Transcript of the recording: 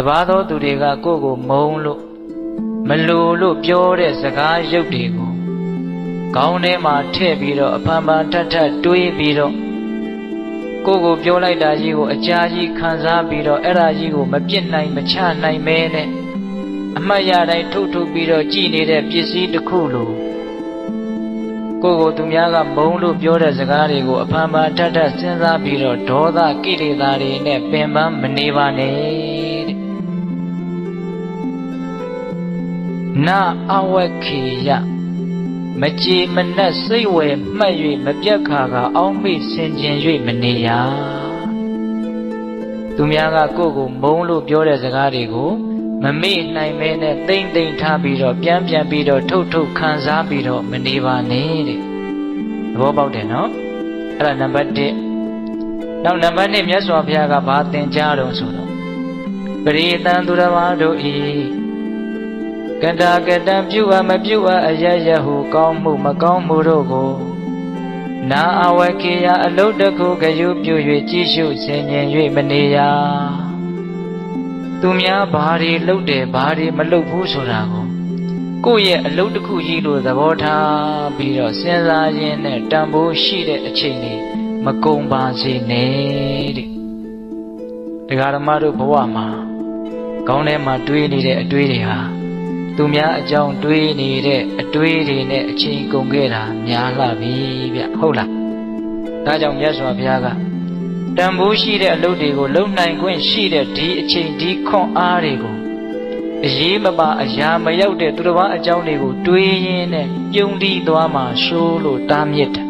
တပါးသောသူတွေကကိုယ့်ကိုမုန်းလို့မလိုလို့ပြောတဲ့စကားရုပ်တွေကိုခေါင်းထဲမှာထည့်ပြီးတော့အဖန်ဖန်ထပ်ထပ်တွေးပြီးတော့ကိုယ့်ကိုပြောလိုက်တာကြီးကိုအကြာကြီးခံစားပြီးတော့အဲ့ဒါကြီးကိုမပြစ်နိုင်မချနိုင်မဲနဲ့အမှတ်ရတိုင်းထုတ်ထုတ်ပြီးတော့ကြည်နေတဲ့ပစ္စည်းတစ်ခုလိုကိုယ့်ကိုသူများကမုန်းလို့ပြောတဲ့စကားတွေကိုအဖန်ဖန်ထပ်ထပ်စဉ်းစားပြီးတော့ဒေါသကိလေသာတွေနဲ့ပင်ပန်းမနေပါနဲ့ နာအဝက်ခေယမကြည်မနှက်စိတ်ဝယ်မှတ်၍မပြတ်ခါကအောင်းမိဆင်ခြင်၍မနေရသူများကကိုယ့်ကိုမုန်းလို့ပြောတဲ့စကားတွေကိုမမေ့နိုင်မဲနဲ့တိမ့်တိမ့်ထားပြီးတော့ပြန်ပြန်ပြီးတော့ထုတ်ထုတ်ခံစားပြီးတော့မနေပါနဲ့တဲ့သဘောပေါက်တယ်နော်အဲ့ဒါနံပါတ်1နောက်နံပါတ်2မြတ်စွာဘုရားကဘာသင်ကြားတော့ဆိုတော့ပရိသံသူတော်ဘာတို့ဤ ကတာကတံပြုအပ်မပြုအပ်အရရဟုကောင်းမှုမကောင်းမှုတို့ကိုနာအဝကေယအလုတ်တခုဂယုပြု၍ကြည်ရှုဆင်ញင်၍မနေရသူများဘာတွေလုပ်တယ်ဘာတွေမလုပ်ဘူးဆိုတာကိုကိုယ့်ရဲ့အလုတ်တစ်ခုကြီးလို့သဘောထားပြီးတော့စဉ်းစားရင်းနဲ့တန်ဖိုးရှိတဲ့အချိန်လေးမကုံပါစေနဲ့တဲ့တရားဓမ္မတို့ဘဝမှာကောင်းထဲမှာတွေးနေတဲ့အတွေးတွေဟာ သူများအကြောင်းတွေးနေတဲ့အတွေးတွေနဲ့အချိန်ကုန်ခဲ့တာများလှပြီဗျဟုတ်လားဒါကြောင့်မြတ်စွာဘုရားကတန်ဖိုးရှိတဲ့အလုပ်တွေကိုလုံနိုင်ခွင့်ရှိတဲ့ဒီအချိန်ဒီခွန်အားတွေကိုအရေးမပါအရာမရောက်တဲ့သူတစ်ပါးအကြောင်းတွေကိုတွေးရင်းနဲ့ပြုံးတီးသွားမှရှိုးလို့တားမြစ်တာ